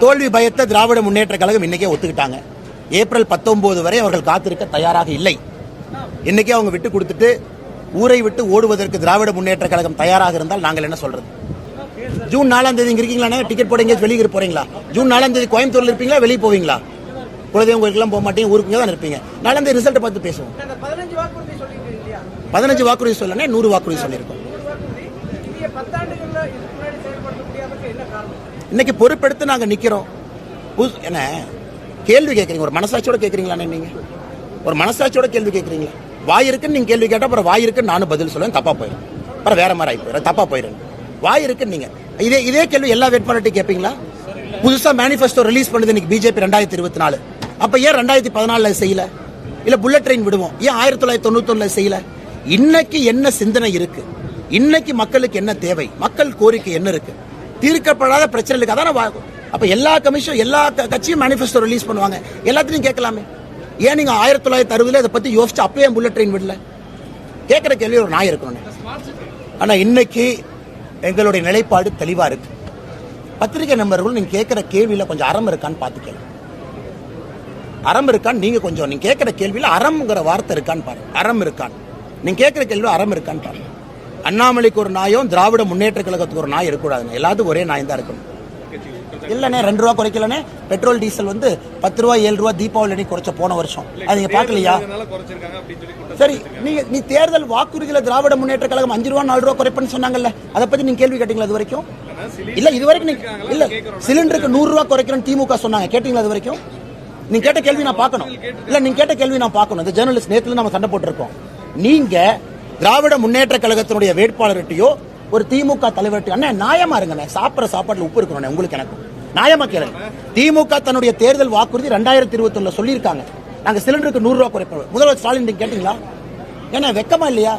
தோல்வி பயத்தை திராவிட முன்னேற்ற கழகம் இன்னைக்கே ஒத்துக்கிட்டாங்க. ஏப்ரல் பத்தொன்பது வரை அவர்கள் காத்திருக்க தயாராக இல்லை. இன்னைக்கே அவங்க விட்டு கொடுத்துட்டு ஊரை விட்டு ஓடுவதற்கு திராவிட முன்னேற்ற கழகம் தயாராக இருந்தால் நாங்கள் என்ன சொல்றது? ஜூன் நாலாம் தேதி இங்க இருக்கீங்களா டிக்கெட் போட வெளியே போறீங்களா? ஜூன் நாலாம் தேதி கோயம்புத்தூர்ல இருப்பீங்களா? வெளியே போவீங்களா? குலதெய்வம் கோயிலுக்குலாம் போக மாட்டீங்க ஊருக்கு தான் இருப்பீங்க. நாலாம் தேதி ரிசல்ட்டை பார்த்து பேசுவோம். வாக்குறுதி பதினஞ்சு வாக்குறுதி சொல்லனே நூறு வாக்குறுதி சொல்லியிருக்கோம். இன்னைக்கு பொறுப்பெடுத்து நாங்க நிக்கிறோம். புதுசு- என்ன? கேள்வி கேட்குறீங்க ஒரு மனசாட்சியோட கேட்குறீங்களாண்ணே நீங்க? ஒரு மனசாட்சியோட கேள்வி கேட்குறீங்களா வாய் இருக்குன்னு நீங்க கேள்வி கேட்டா அப்புறம் வாய் இருக்குன்னு நானும் பதில் சொல்லுவேன் தப்பா போயிடும் அப்புறம் வேற மாதிரி ஆகி போயிடும் தப்பா போயிடும் வாய் இருக்குன்னு நீங்க. இதே இதே கேள்வி எல்லா வேட்பாளர்கிட்டையும் கேட்பீங்களா புதுசா மேனிஃபெஸ்டோ ரிலீஸ் பண்ணுது இன்னைக்கு பிஜேபி ரெண்டாயிரத்தி இருபத்தி நாலு. அப்ப ஏன் ரெண்டாயிரத்தி பதினாலுல செய்யல? இல்ல புல்லட் ட்ரெயின் விடுவோம். ஏன் ஆயிரத்தி தொள்ளாயிரத்தி தொண்ணூத்தி செய்யல? இன்னைக்கு என்ன சிந்தனை இருக்கு? இன்னைக்கு மக்களுக்கு என்ன தேவை? மக்கள் கோரிக்கை என்ன இருக்கு? தீர்க்கப்படாத பிரச்சனைகளுக்கு அதான வா- அப்ப எல்லா கமிஷன் எல்லா கட்சியும் மேனிஃபெஸ்டோ ரிலீஸ் பண்ணுவாங்க. எல்லாத்தையும் கேட்கலாமே. ஏன் நீங்க ஆயிரத்தி தொள்ளாயிரத்தி அறுபதுல இதை பத்தி யோசிச்சு அப்பயே புல்லட் ட்ரெயின் விடல? கேட்கிற கேள்வி ஒரு நாய் இருக்கணும் ஆனா இன்னைக்கு எங்களுடைய நிலைப்பாடு தெளிவா இருக்கு. பத்திரிகை நண்பர்கள் நீங்க கேட்கிற கேள்வியில கொஞ்சம் அறம் இருக்கான்னு பார்த்து கேளுங்க அறம் இருக்கான்னு நீங்க கொஞ்சம் நீங்க கேட்கிற கேள்வியில அறம்ங்கிற வார்த்தை இருக்கான்னு பாருங்க. அறம் இருக்கான்னு. நீங்க கேட்கிற கேள்வியில் அறம் இருக்கான்னு பாருங்க. அண்ணாமலைக்கு ஒரு நாயும் திராவிட முன்னேற்ற கழகத்துக்கு ஒரு நாய் இருக்கக்கூடாதுங்க. எல்லாத்துக்கும் ஒரே நாய் தான் இருக்கணும். இல்லண்ணே ரெண்டு ரூபா குறைக்கலண்ணே. பெட்ரோல் டீசல் வந்து பத்து ரூபா ஏழு ரூபா தீபாவளி அன்னைக்கு குறைச்ச போன வருஷம். அது நீங்க பாக்கலையா? சரி நீங்க நீ தேர்தல் வாக்குறுதியில திராவிட முன்னேற்ற கழகம் அஞ்சு ரூபா நாலு ரூபா குறைப்புன்னு சொன்னாங்கல்ல. அதை பத்தி நீங்க கேள்வி கேட்டீங்களா இது வரைக்கும்? இல்ல இது வரைக்கும் நீங்க இல்ல சிலிண்டருக்கு நூறு ரூபா குறைக்கிறேன்னு திமுக சொன்னாங்க. கேட்டீங்களா இது வரைக்கும்? நீங்க கேட்ட கேள்வி நான் பார்க்கணும். இல்ல நீங்க கேட்ட கேள்வி நான் பார்க்கணும். இந்த ஜேர்னலிஸ்ட் நேத்துல நம்ம சண்டை போட்டிருக்கோம். நீங்க திராவிட முன்னேற்ற கழகத்தினுடைய வேட்பாளர்கிட்டயோ ஒரு திமுக தலைவர்கிட்ட அண்ணா நியாயமா இருங்கண்ணே சாப்பிடுற சாப்பாட்டுல உப்பு இருக்கணும் உங்களுக்கு எனக்கும். நியாயமா கேளுங்க. திமுக தன்னுடைய தேர்தல் வாக்குறுதி ரெண்டாயிரத்தி இருபத்தி ஒண்ணுல சொல்லியிருக்காங்க. நாங்க சிலிண்டருக்கு நூறு ரூபா குறைப்போம். முதல்வர் ஸ்டாலின் நீங்க கேட்டீங்களா? ஏன்னா வெக்கமா இல்லையா?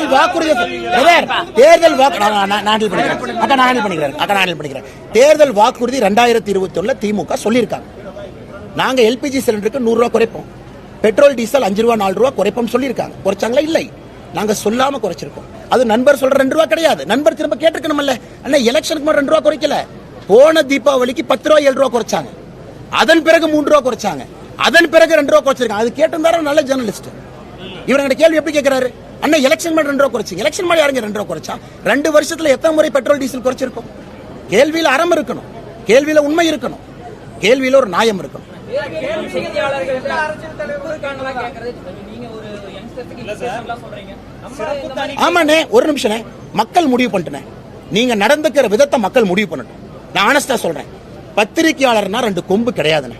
வாக்குறுதி தேர்தல் வாக்கு நான் பண்ணிக்கிறேன். அக்கா நான் பண்ணிக்கிறேன். அக்கா நான் பண்ணிக்கிறேன். தேர்தல் வாக்குறுதி ரெண்டாயிரத்தி இருபத்தி ஒண்ணுல திமுக சொல்லியிருக்காங்க. நாங்க எல்பிஜி சிலிண்டருக்கு நூறு குறைப்போம். பெட்ரோல் டீசல் அஞ்சு ரூபா நாலு ரூபா குறைப்போம் சொல்லியிருக்காங்க. குறைச்சாங்களா? இல்லை. நாங்க சொல்லாம குறைச்சிருக்கோம். அது நண்பர் சொல்ற ரெண்டு ரூபா கிடையாது. நண்பர் திரும்ப கேட்டிருக்கணும்ல அண்ணா எலெக்ஷனுக்கு மட்டும் ரெண்டு ரூபா குறைக்கல. போன தீபாவளிக்கு பத்து ரூபா ஏழு ரூபா குறைச்சாங்க. அதன் பிறகு மூன்று ரூபா குறைச்சாங்க. அதன் பிறகு ரெண்டு ரூபா குறைச்சிருக்காங்க. அது கேட்டிருந்தாரு? நல்ல ஜேர்னலிஸ்ட் இவர் கேள்வி எப்படி கேட்கிறாரு அண்ணா எலெக்ஷன் மாதிரி ரெண்டு ரூபா குறைச்சிங்க எலெக்ஷன் மாதிரி யாருங்க ரெண்டு ரூபா குறைச்சா? ரெண்டு வருஷத்துல எத்தனை முறை பெட்ரோல் டீசல் குறைச்சிருக்கோம்? கேள்வியில அறம் இருக்கணும். கேள்வியில உண்மை இருக்கணும். கேள்வியில ஒரு நியாயம் இருக்கணும். ஆமாண்ணே ஒரு நிமிஷம்ண்ணே மக்கள் முடிவு பண்ணிட்டேன் நீங்க நடந்துக்கிற விதத்தை மக்கள் முடிவு பண்ணட்டும். நான் ஆனஸ்டா சொல்றேன். பத்திரிகையாளர்னா ரெண்டு கொம்பு கிடையாதுண்ணே.